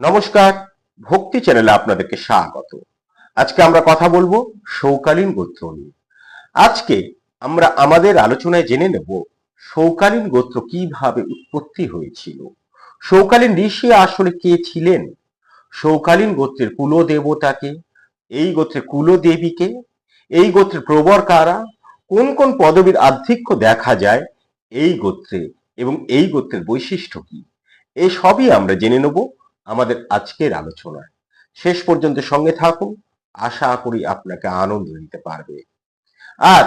নমস্কার, ভক্তি চ্যানেলে আপনাদেরকে স্বাগত। আজকে আমরা কথা বলব সৌকালীন গোত্র নিয়ে। আজকে আমরা আমাদের আলোচনায় জেনে নেব সৌকালীন গোত্র কীভাবে উৎপত্তি হয়েছিল। সৌকালীন ঋষি আসলে কে ছিলেন? সৌকালীন গোত্রের কুলদেবতাকে, এই গোত্রের কুলদেবীকে, এই গোত্রের প্রবর কারা, কোন কোন পদবীর আধিক্য দেখা যায়, এই গোত্রে এবং এই গোত্রের বৈশিষ্ট্য কি এই সবই আমরা জেনে নেব আমাদের আজকের আলোচনায়। শেষ পর্যন্ত সঙ্গে থাকুন। আশা করি আপনাকে আনন্দ দিতে পারবে। আর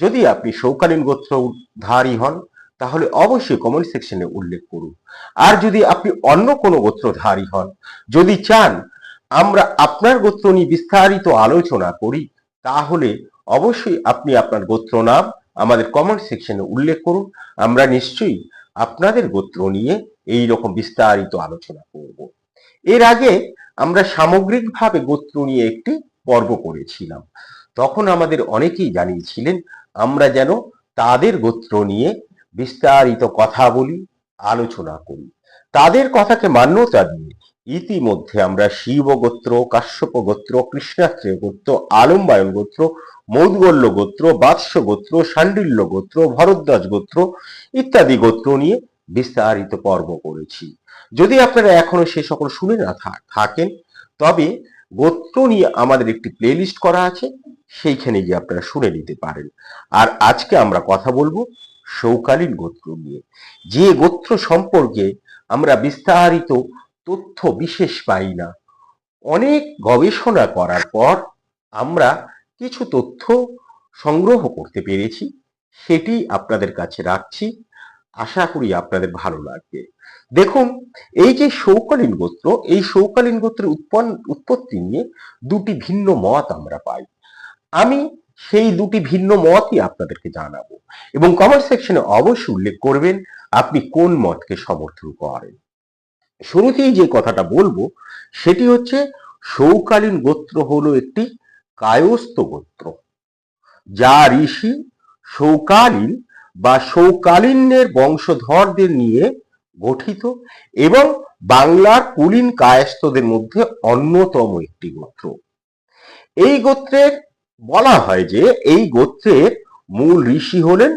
যদি আপনি সৌকালীন গোত্রধারী হন, তাহলে অবশ্যই কমেন্ট সেকশনে উল্লেখ করুন। আর যদি আপনি অন্য কোনো গোত্রধারী হন, যদি চান আমরা আপনার গোত্র নিয়ে বিস্তারিত আলোচনা করি, তাহলে অবশ্যই আপনি আপনার গোত্র নাম আমাদের কমেন্ট সেকশনে উল্লেখ করুন। আমরা নিশ্চয়ই আপনাদের গোত্র নিয়ে এই রকম বিস্তারিত আলোচনা করব। এর আগে আমরা সামগ্রিকভাবে গোত্র নিয়ে একটি পর্ব করেছিলাম। তখন আমাদের অনেকেই জানিয়েছিলেন, আমরা যেন তাদের গোত্র নিয়ে বিস্তারিত কথা বলি, আলোচনা করি। তাদের কথাকে মান্যতা দিয়ে ইতিমধ্যে আমরা শিব গোত্র, কাশ্যপ গোত্র কৃষ্ণাত্রেয় গোত্র, আলম্বায়ন গোত্র, মৌদগল্য গোত্র বাৎস গোত্র, সান্ডিল্য গোত্র, ভরদ্বাজ গোত্র ইত্যাদি গোত্র নিয়ে বিস্তারিত পর্ব করেছি। যদি আপনারা এখনও সে সকল শুনে না থাকেন, তবে গোত্র নিয়ে আমাদের একটি প্লেলিস্ট করা আছে, সেইখানে গিয়ে আপনারা শুনে নিতে পারেন। আর আজকে আমরা কথা বলব সৌকালীন গোত্র নিয়ে। যে গোত্র সম্পর্কে আমরা বিস্তারিত তথ্য বিশেষ পাই না, অনেক গবেষণা করার পর আমরা কিছু তথ্য সংগ্রহ করতে পেরেছি, সেটি আপনাদের কাছে রাখছি। আশা করি আপনাদের ভালো লাগবে। দেখুন, এই যে সৌকালীন গোত্র, এই সৌকালীন গোত্রের উৎপন্ন উৎপত্তি নিয়ে দুটি ভিন্ন মত আমরা পাই। আমি সেই দুটি ভিন্ন মতই আপনাদেরকে জানাব এবং কমেন্ট সেকশনে অবশ্যই উল্লেখ করবেন আপনি কোন মতকে সমর্থন করেন। শুরুতেই যে কথাটা বলব, সেটি হচ্ছে সৌকালীন গোত্র হলো একটি কায়স্থ গোত্র। যা ঋষি সৌকালীন বা সৌকালীনের বংশধরদের নিয়ে গঠিত এবং বাংলার কুলীন কায়স্থদের মধ্যে অন্যতম একটি গোত্র। এই গোত্রের বলা হয় যে এই গোত্রের মূল ঋষি হলেন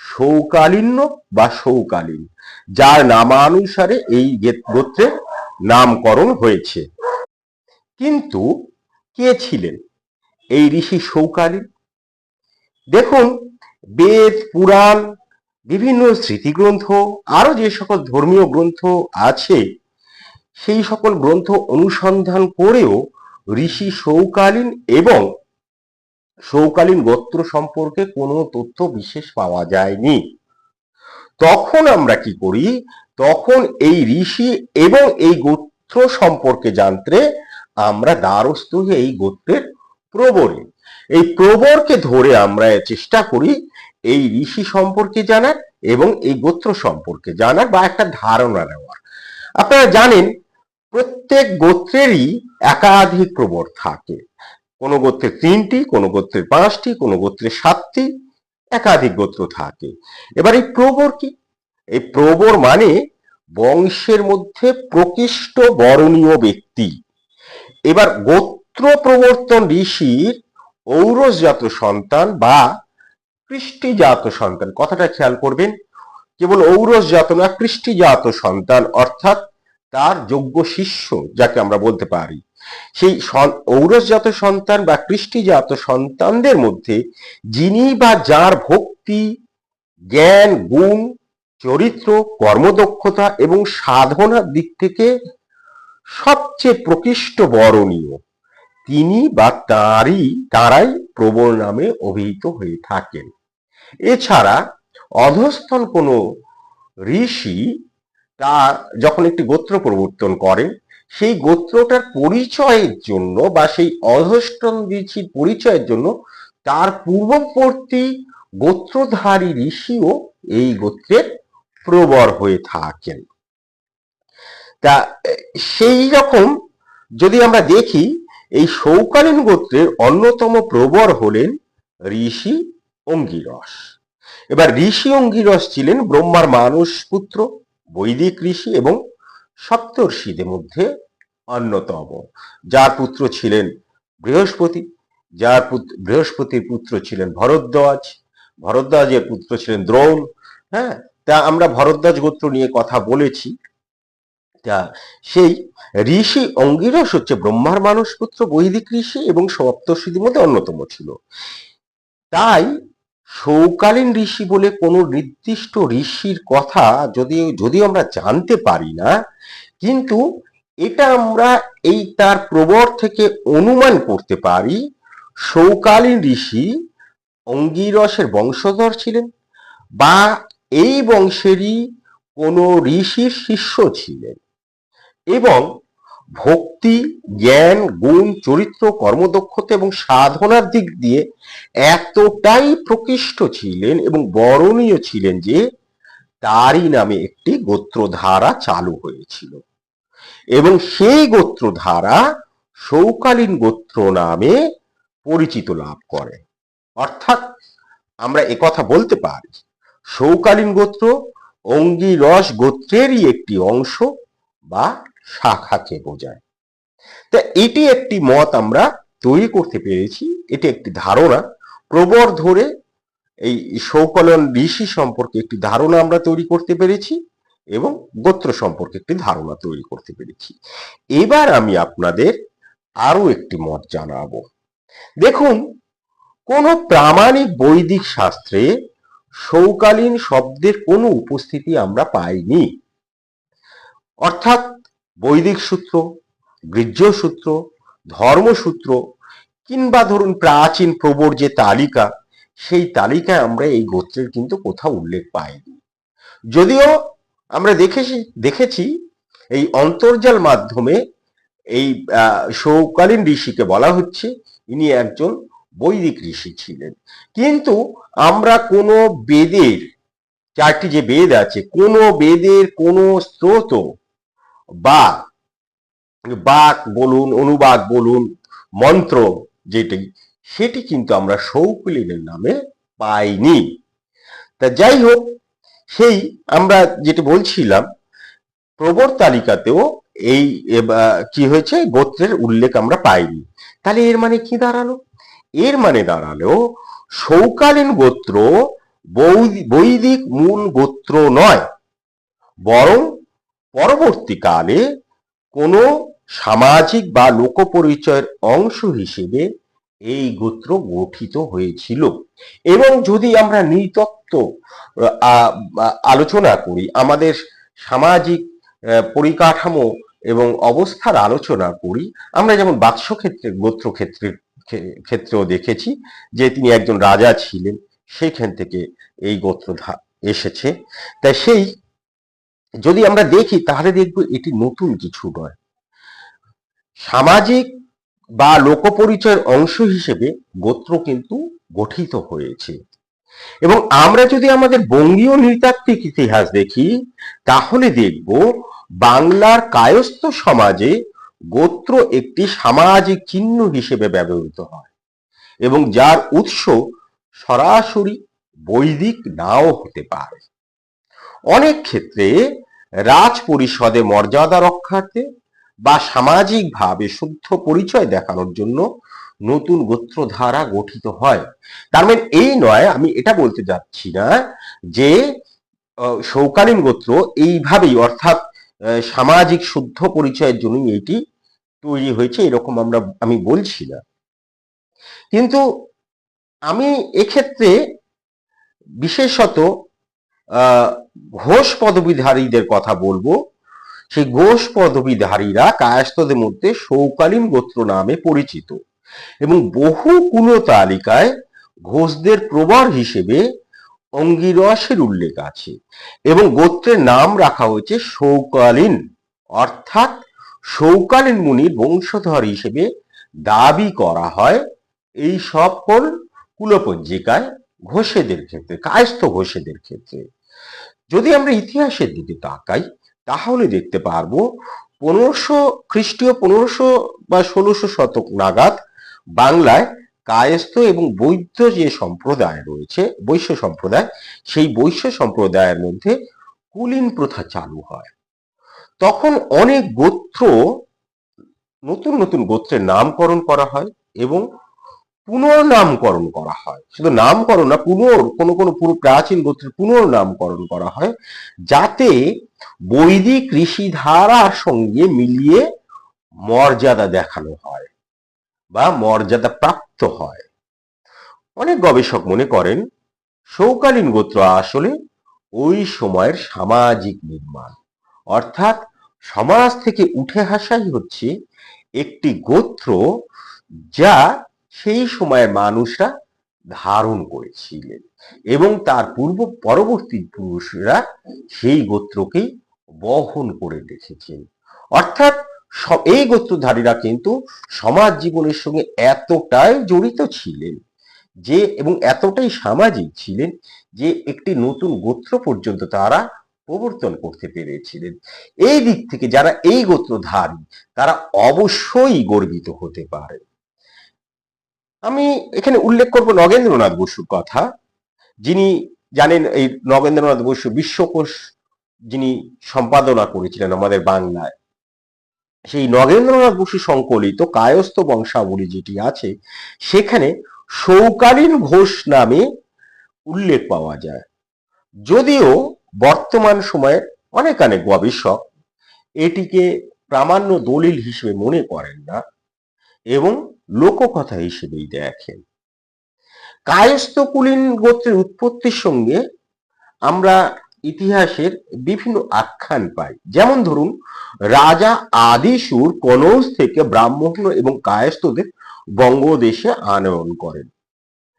সৌকালিন্য বা সৌকালীন, যার নামানুসারে এই গোত্রের নামকরণ হয়েছে। কিন্তু কে ছিলেন? এই ঋষি সৌকালীন। দেখুন বেদ, পুরাণ, বিভিন্ন স্মৃতিগ্রন্থ আরও যে সকল ধর্মীয় গ্রন্থ আছে, সেই সকল গ্রন্থ অনুসন্ধান করেও ঋষি সৌকালীন এবং সৌকালীন গোত্র সম্পর্কে কোনো তথ্য বিশেষ পাওয়া যায়নি। তখন আমরা কি করি? তখন এই ঋষি এবং এই গোত্র সম্পর্কে জানতে আমরা দ্বারস্থ হই এই গোত্রের প্রবরে এই প্রবরকে ধরে আমরা চেষ্টা করি এই ঋষি সম্পর্কে জানার এবং এই গোত্র সম্পর্কে জানার বা একটা ধারণা নেওয়ার। আপনারা জানেন, প্রত্যেক গোত্রেরই একাধিক প্রবর থাকে। কোনো গোত্রের তিনটি, কোনো গোত্রের পাঁচটি, কোনো গোত্রের সাতটি, একাধিক গোত্র থাকে। এবার এই প্রবর কি? এই প্রবর মানে বংশের মধ্যে প্রকৃষ্ট বরণীয় ব্যক্তি। এবার গোত্র প্রবর্তন ঋষির ঔরসজাত সন্তান বা কৃষ্টিজাত সন্তান। কথাটা খেয়াল করবেন, কেবল ঔরসজাত না, কৃষ্টিজাত সন্তান, অর্থাৎ তার যোগ্য শিষ্য যাকে আমরা বলতে পারি। সেই ঔরসজাত সন্তান বা কৃষ্টিজাত সন্তানদের মধ্যে যিনি বা যার ভক্তি, জ্ঞান, গুণ, চরিত্র, কর্মদক্ষতা এবং সাধনার দিক থেকে সবচেয়ে প্রকৃষ্ট বরণীয়, তিনি বা তারই, তারাই প্রবল নামে অভিহিত হয়ে থাকেন। এছাড়া অধস্থন কোনো ঋষি তা যখন একটি গোত্র প্রবর্তন করেন সেই গোত্রটার পরিচয়ের জন্য বা সেই অধস্তন ঋষির পরিচয়ের জন্য তার পূর্ববর্তী গোত্রধারী ঋষিও এই গোত্রের প্রবর হয়ে থাকেন। তা সেই রকম যদি আমরা দেখি, এই সৌকালীন গোত্রের অন্যতম প্রবর হলেন ঋষি অঙ্গিরস। এবার ঋষি অঙ্গিরস ছিলেন ব্রহ্মার মানস পুত্র, বৈদিক ঋষি এবং সপ্তর্ষিদের মধ্যে অন্যতম। যার পুত্র ছিলেন বৃহস্পতি, যার পুত্র বৃহস্পতির পুত্র ছিলেন ভরদ্বাজ, ভরদ্বাজের পুত্র ছিলেন দ্রোণ। হ্যাঁ তা আমরা ভরদ্বাজ গোত্র নিয়ে কথা বলেছি। তা সেই ঋষি অঙ্গিরস হচ্ছে ব্রহ্মার মানুষ পুত্র, বৈদিক ঋষি এবং সপ্তর্ষিদের মধ্যে অন্যতম ছিল। তাই সৌকালীন ঋষি বলে কোনো নির্দিষ্ট ঋষির কথা যদি, যদিও আমরা জানতে পারি না, কিন্তু এটা আমরা এই তার প্রবর থেকে অনুমান করতে পারি, সৌকালীন ঋষি অঙ্গিরসের বংশধর ছিলেন বা এই বংশেরই কোনো ঋষির শিষ্য ছিলেন। এবং ভক্তি, জ্ঞান, গুণ, চরিত্র, কর্মদক্ষতা এবং সাধনার দিক দিয়ে এতটাই প্রকৃষ্ট ছিলেন এবং বরণীয় ছিলেন যে তারই নামে একটি গোত্রধারা চালু হয়েছিল। এবং সেই গোত্রধারা সৌকালীন গোত্র নামে পরিচিত লাভ করে। অর্থাৎ আমরা একথা বলতে পারি, সৌকালীন গোত্র অঙ্গিরস গোত্রেরই একটি অংশ বা শাখাকে বোঝায়। তা এটি একটি মত আমরা তৈরি করতে পেরেছি, এটি একটি ধারণা। প্রবর ধরে এই সৌকলন ঋষি সম্পর্কে একটি ধারণা আমরা তৈরি করতে পেরেছি এবং গোত্র সম্পর্কে একটি ধারণা তৈরি করতে পেরেছি। এবার আমি আপনাদের আরও একটি মত জানাব। দেখুন, কোন প্রামাণিক বৈদিক শাস্ত্রে সৌকালীন শব্দের কোনো উপস্থিতি আমরা পাইনি। অর্থাৎ বৈদিক সূত্র গৃহ্য সূত্র, ধর্মসূত্র কিংবা ধরুন প্রাচীন প্রবর যে তালিকা, সেই তালিকায় আমরা এই গোত্রের কিন্তু কোথাও উল্লেখ পাইনি। যদিও আমরা দেখেছি দেখেছি এই অন্তর্জাল মাধ্যমে এই সৌকালীন ঋষিকে বলা হচ্ছে, ইনি একজন বৈদিক ঋষি ছিলেন। কিন্তু আমরা কোনো বেদের, চারটি যে বেদ আছে, কোনো বেদের কোনো স্রোত বা বাক বলুন অনুবাদ বলুন, মন্ত্র যেটি, সেটি কিন্তু আমরা সৌকলিনের নামে পাইনি। তা যাই হোক, সেই আমরা যেটি বলছিলাম, প্রবর তালিকাতেও এই কি হয়েছে, গোত্রের উল্লেখ আমরা পাইনি। তাহলে এর মানে কি দাঁড়াল? এর মানে দাঁড়াল, সৌকালীন গোত্র বৈদিক মূল গোত্র নয়, বরং পরবর্তীকালে কোনো সামাজিক বা লোকপরিচয়ের অংশ হিসেবে এই গোত্র গঠিত হয়েছিল। এবং যদি আমরা নৃতত্ত্ব আলোচনা করি, আমাদের সামাজিক পরিকাঠামো এবং অবস্থার আলোচনা করি, আমরা যেমন বাৎস ক্ষেত্রে গোত্র ক্ষেত্রের ক্ষেত্রেও দেখেছি যে তিনি একজন রাজা ছিলেন, সেখান থেকে এই গোত্র এসেছে। তাই সেই যদি আমরা দেখি, তাহলে দেখব এটি নতুন কিছু নয়। সামাজিক বা লোকপরিচয়ের অংশ হিসেবে গোত্র কিন্তু গঠিত হয়েছে। এবং আমরা যদি আমাদের বঙ্গীয় নৃতাত্ত্বিক ইতিহাস দেখি, তাহলে দেখব বাংলার কায়স্থ সমাজে গোত্র একটি সামাজিক চিহ্ন হিসেবে ব্যবহৃত হয় এবং যার উৎস সরাসরি বৈদিক নাও হতে পারে। অনেক ক্ষেত্রে রাজ পরিষদে মর্যাদা রক্ষার্থে বা সামাজিকভাবে শুদ্ধ পরিচয় দেখানোর জন্য নতুন গোত্রধারা গঠিত হয়। তার মানে এই নয়, আমি এটা বলতে যাচ্ছি না যে সৌকালীন গোত্র এইভাবেই, অর্থাৎ সামাজিক শুদ্ধ পরিচয়ের জন্যই এইটি তৈরি হয়েছে, এরকম আমরা, আমি বলছি না। কিন্তু আমি এক্ষেত্রে বিশেষত ঘোষ পদবীধারীদের কথা বলব। সেই ঘোষ পদবীধারীরা কায়স্থদের মধ্যে সৌকালীন গোত্র নামে পরিচিত এবং বহু কুল তালিকায় ঘোষদের প্রবর হিসেবে অঙ্গিরসের উল্লেখ আছে এবং গোত্রের নাম রাখা হয়েছে সৌকালীন, অর্থাৎ সৌকালীন মুনির বংশধর হিসেবে দাবি করা হয় এই সকল কুলপঞ্জিকায় ঘোষেদের ক্ষেত্রে, কায়স্থ ঘোষেদের ক্ষেত্রে। যদি আমরা ইতিহাসের দিকে তাকাই, তাহলে দেখতে পারব পনেরোশো খ্রিস্টীয় পনেরোশো বা ষোলোশো শতক নাগাদ বাংলায় কায়স্থ এবং বৈদ্য যে সম্প্রদায় রয়েছে, বৈশ্য সম্প্রদায়, সেই বৈশ্য সম্প্রদায়ের মধ্যে কুলীন প্রথা চালু হয়। তখন অনেক গোত্র নতুন নতুন গোত্রের নামকরণ করা হয় এবং পুনর্নামকরণ করা হয়। শুধু নামকরণ না, পুনর, কোনো কোনো পুরো প্রাচীন গোত্রের পুনর্নামকরণ করা হয়, যাতে বৈদিক ঋষি ধারার সঙ্গে মিলিয়ে মর্যাদা দেখানো হয় বা মর্যাদা প্রাপ্ত হয়। অনেক গবেষক মনে করেন, সৌকালীন গোত্র আসলে ওই সময়ের সামাজিক নির্মাণ। অর্থাৎ সমাজ থেকে উঠে আসাই হচ্ছে একটি গোত্র যা সেই সময়ের মানুষরা ধারণ করেছিলেন এবং তার পূর্ব পরবর্তী পুরুষরা সেই গোত্রকেই বহন করে রেখেছেন। অর্থাৎ এই গোত্রধারীরা কিন্তু সমাজ জীবনের সঙ্গে এতটাই জড়িত ছিলেন যে, এবং এতটাই সামাজিক ছিলেন যে, একটি নতুন গোত্র পর্যন্ত তারা প্রবর্তন করতে পেরেছিলেন। এই দিক থেকে যারা এই গোত্রধারী, তারা অবশ্যই গর্বিত হতে পারে আমি এখানে উল্লেখ করব নগেন্দ্রনাথ বসুর কথা। যিনি জানেন এই নগেন্দ্রনাথ বসু বিশ্বকোষ যিনি সম্পাদনা করেছিলেন আমাদের বাংলায়, সেই নগেন্দ্রনাথ বসু সংকলিত কায়স্থ বংশাবলী যেটি আছে, সেখানে সৌকালীন ঘোষ নামে উল্লেখ পাওয়া যায়। যদিও বর্তমান সময়ে অনেক অনেক গবেষক এটিকে প্রামাণ্য দলিল হিসেবে মনে করেন না এবং লোককথা হিসেবেই দেখেন। কায়স্থ কুলীন গোত্রের উৎপত্তির সঙ্গে আমরা ইতিহাসের বিভিন্ন আখ্যান পাই। যেমন ধরুন, রাজা আদিসুর কনৌজ থেকে ব্রাহ্মণ এবং কায়স্থদের বঙ্গদেশে আনয়ন করেন।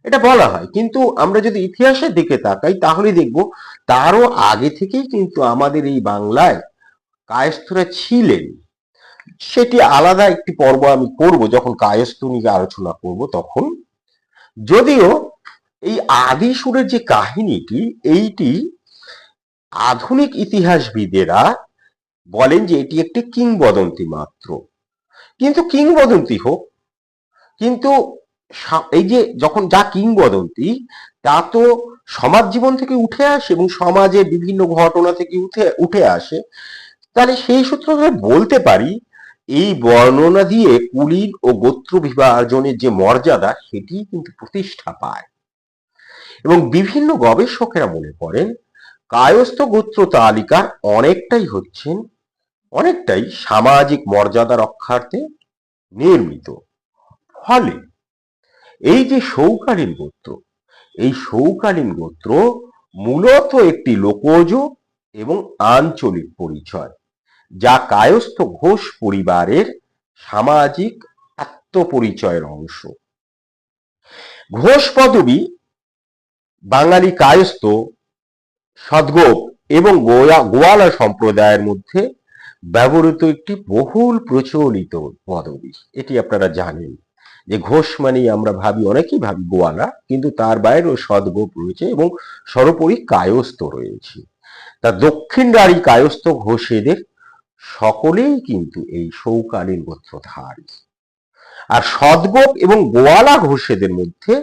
এটা বলা হয়। কিন্তু আমরা যদি ইতিহাসের দিকে তাকাই, তাহলে দেখব তারও আগে থেকেই কিন্তু আমাদের এই বাংলায় কায়স্থরা ছিলেন। সেটি আলাদা একটি পর্ব আমি করব, যখন কায়স্থ নিয়ে আলোচনা করব তখন। যদিও এই আদি সুরের যে কাহিনীটি, এইটি আধুনিক ইতিহাসবিদেরা বলেন যে এটি একটি কিংবদন্তি মাত্র। কিন্তু কিংবদন্তি হোক, কিন্তু এই যে যখন যা কিংবদন্তি, তা তো সমাজ জীবন থেকে উঠে আসে এবং সমাজে বিভিন্ন ঘটনা থেকে উঠে উঠে আসে। তাহলে সেই সূত্র বলতে পারি এই বর্ণনা দিয়ে কুলীন ও গোত্র বিভাজনের যে মর্যাদা, সেটি কিন্তু প্রতিষ্ঠা পায়। এবং বিভিন্ন গবেষকেরা মনে করেন, কায়স্থ গোত্র তালিকার অনেকটাই হচ্ছেন, অনেকটাই সামাজিক মর্যাদা রক্ষার্থে নির্মিত। ফলে এই যে সৌকালীন গোত্র, এই সৌকালীন গোত্র মূলত একটি লোকজ এবং আঞ্চলিক পরিচয়। যা কায়স্থ ঘোষ পরিবারের সামাজিক আত্মপরিচয়ের অংশ। ঘোষ পদবী বাঙালি কায়স্থ, সদগোপ এবং গোয়া, গোয়ালা সম্প্রদায়ের মধ্যে ব্যবহৃত একটি বহুল প্রচলিত পদবী। এটি আপনারা জানেন যে ঘোষ মানেই আমরা ভাবি, অনেকেই ভাবি গোয়ালা, কিন্তু তার বাইরেও সদগোপ রয়েছে এবং সর্বোপরি কায়স্থ রয়েছে। তা দক্ষিণ রাঢ়ী কায়স্থ ঘোষেদের সকলেই কিন্তু এই সৌকালীন গোত্রধারী। আর সদগোপ এবং গোয়ালা ঘোষেদের মধ্যে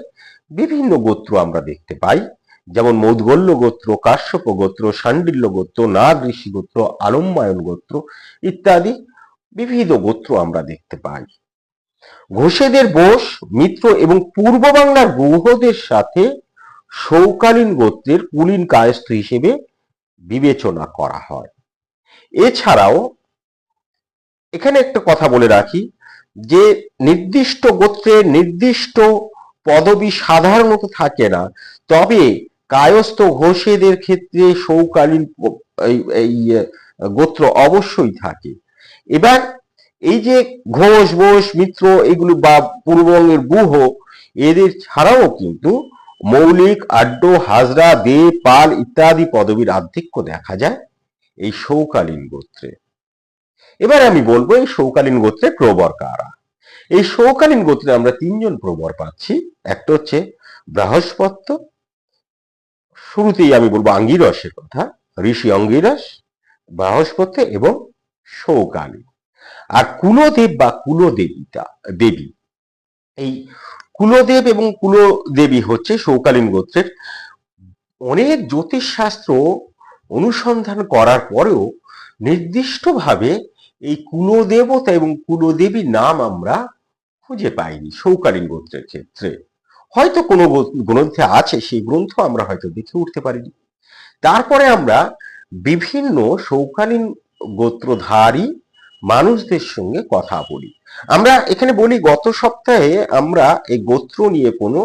বিভিন্ন গোত্র আমরা দেখতে পাই, যেমন মৌদগল্য গোত্র, কাশ্যপ গোত্র, সান্ডিল্য গোত্র নাগ ঋষি গোত্র, আলম্বায়ন গোত্র ইত্যাদি বিবিধ গোত্র আমরা দেখতে পাই। ঘোষেদের বোস মিত্র এবং পূর্ব বাংলার গুহদের সাথে সৌকালীন গোত্রের কুলীন কায়স্থ হিসেবে বিবেচনা করা হয়। এছাড়াও এখানে একটা কথা বলে রাখি যে নির্দিষ্ট গোত্রের নির্দিষ্ট পদবি সাধারণত থাকে না। তবে কায়স্থ ঘোষেদের ক্ষেত্রে সৌকালীন এই গোত্র অবশ্যই থাকে। এবার এই যে ঘোষ বোস মিত্র এগুলো বা পূর্ববঙ্গের গুহ, এদের ছাড়াও কিন্তু মৌলিক আড্ড হাজরা দে পাল ইত্যাদি পদবীর আধিক্য দেখা যায়। এই সৌকালীন গোত্রে। এবার আমি বলব, এই সৌকালীন গোত্রে প্রবর কারা? এই সৌকালীন গোত্রে আমরা তিনজন প্রবর পাচ্ছি। একটা হচ্ছে বৃহস্পত্য। শুরুতেই আমি বলব আঙ্গিরসের কথা, ঋষি অঙ্গিরস বৃহস্পত্য এবং সৌকালী। আর কুলদেব বা কুলদেবিতা, দেবী। এই কুলদেব এবং কুলদেবী হচ্ছে সৌকালীন গোত্রের অনেক জ্যোতিষশাস্ত্র অনুসন্ধান করার পরেও নির্দিষ্টভাবে এই কুলদেবতা এবং কুলদেবী নাম আমরা খুঁজে পাইনি সৌকালীন গোত্রের ক্ষেত্রে। হয়তো কোনো গ্রন্থে আছে, সেই গ্রন্থ আমরা হয়তো দেখে উঠতে পারিনি। তারপরে আমরা বিভিন্ন সৌকালীন গোত্রধারী মানুষদের সঙ্গে কথা বলি। আমরা এখানে বলি, গত সপ্তাহে আমরা এই গোত্র নিয়ে কোনো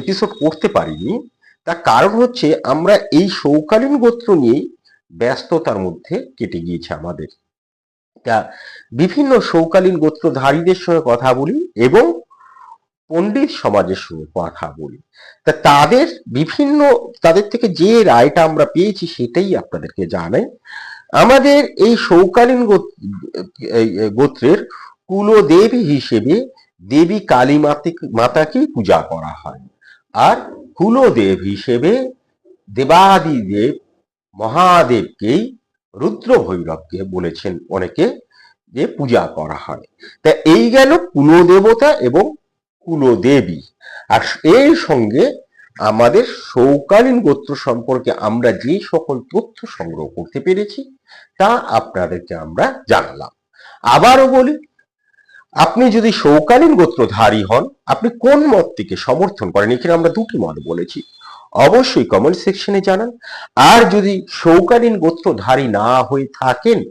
এপিসোড করতে পারিনি। তার কারণ হচ্ছে আমরা এই সৌকালীন গোত্র নিয়েই ব্যস্ততার মধ্যে কেটে গিয়েছে আমাদের। তা বিভিন্ন সৌকালীন গোত্রধারীদের সঙ্গে কথা বলি এবং পণ্ডিত সমাজের সঙ্গে কথা বলি। তা তাদের বিভিন্ন, তাদের থেকে যে রায়টা আমরা পেয়েছি সেটাই আপনাদেরকে জানাই। আমাদের এই সৌকালীন গোত্রের কুলদেবী হিসেবে দেবী কালী মাতে- মাতাকেই পূজা করা হয়। আর কুলদেব হিসেবে দেবাদিদেব মহাদেবকেই রুদ্র ভৈরবকে বলেছেন অনেকে যে পূজা করা হয়। তা এই গেল কুলদেবতা এবং কুলদেবী। আর এর সঙ্গে আমাদের সৌকালীন গোত্র সম্পর্কে আমরা যে সকল তথ্য সংগ্রহ করতে পেরেছি, তা আপনাদেরকে আমরা জানালাম। আবারও বলি আপনি যদি সৌকালীন গোত্রধারী হন, আপনি কোন মতটিকে সমর্থন করেন? এখানে আমরা দুটি মত বলেছি। অবশ্যই কমেন্ট সেকশনে জানান। আর যদি সৌকালীন গোত্রধারী না হয়ে থাকেন,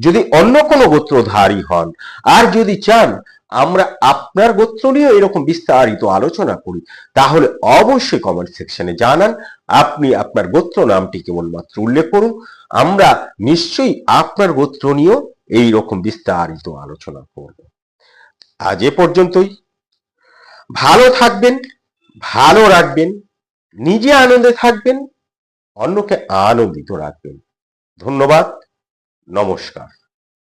যদি অন্য কোনো গোত্রধারী হন, আর যদি চান, আমরা আপনার গোত্র নিয়েও এরকম বিস্তারিত আলোচনা করি, তাহলে অবশ্যই কমেন্ট সেকশনে জানান। আপনি আপনার গোত্র নামটি কেবলমাত্র উল্লেখ করুন। আমরা নিশ্চয়ই আপনার গোত্র নিয়েও এইরকম বিস্তারিত আলোচনা করব। আজ এ পর্যন্তই। ভালো থাকবেন, ভালো রাখবেন, নিজে আনন্দে থাকবেন, অন্যকে আনন্দিত রাখবেন। ধন্যবাদ, নমস্কার।